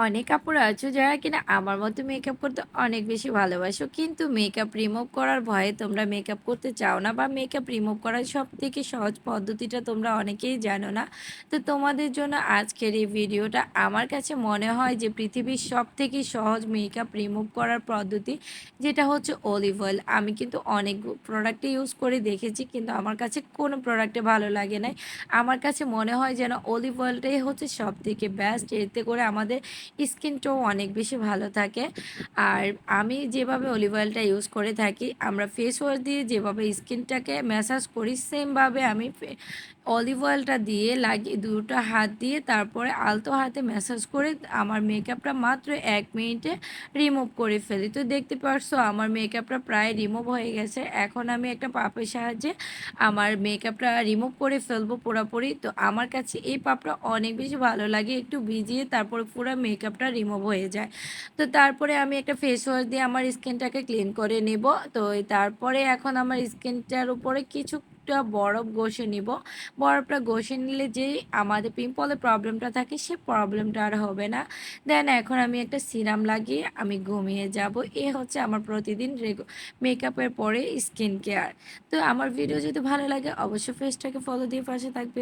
অনেক আপুরা আছো যারা কিনা আমার মতো মেকআপ করতে অনেক বেশি ভালোবাসো। কিন্তু মেকআপ রিমুভ করার ভয়ে তোমরা মেকআপ করতে চাও না বা মেকআপ রিমুভ করার সব থেকে সহজ পদ্ধতিটা তোমরা অনেকেই জানো না। তো তোমাদের জন্য আজকের এই ভিডিওটা আমার কাছে মনে হয় যে পৃথিবীর সব থেকে সহজ মেকআপ রিমুভ করার পদ্ধতি যেটা হচ্ছে অলিভ অয়েল আমি কিন্তু অনেক প্রোডাক্টে ইউজ করে দেখেছি কিন্তু আমার কাছে কোনো প্রোডাক্টে ভালো লাগে নাই। আমার কাছে মনে হয় যেন অলিভ অয়েলটাই হচ্ছে সব থেকে বেস্ট এতে করে আমাদের স্কিনটাও অনেক বেশি ভালো থাকে। আর আমি যেভাবে অলিভ অয়েলটা ইউজ করে থাকি, আমরা ফেস ওয়াশ দিয়ে যেভাবে স্কিনটাকে ম্যাসাজ করি সেমভাবে আমি অলিভ অয়েলটা দিয়ে লাগিয়ে দুটো হাত দিয়ে তারপরে আলতো হাতে ম্যাসাজ করে আমার মেকআপটা মাত্র এক মিনিটে রিমুভ করে ফেলি। তো দেখতে পারছ, আমার মেকআপটা প্রায় রিমুভ হয়ে গেছে। এখন আমি একটা পাপের সাহায্যে আমার মেকআপটা রিমুভ করে ফেলব পুরোপুরি। তো আমার কাছে এই পাপটা অনেক বেশি ভালো লাগে, একটু ভিজিয়ে তারপরে পুরো মেকআপটা রিমুভ হয়ে যায়। তো তারপরে আমি একটা ফেস ওয়াশ দিয়ে আমার স্কিনটাকে ক্লিন করে নেব। তো তারপরে এখন আমার স্কিনটার উপরে কিছু বরফ ঘষে নিব। বরফটা ঘষে নিলে যে আমাদের পিম্পলের প্রবলেমটা থাকে, সে প্রবলেমটা আর হবে না। দেন এখন আমি একটা সিরাম লাগিয়ে আমি ঘুমিয়ে যাব। এ হচ্ছে আমার প্রতিদিন মেকআপের পরে স্কিন কেয়ার তো আমার ভিডিও যদি ভালো লাগে, অবশ্যই ফেসটাকে ফলো দিয়ে পাশে থাকবে।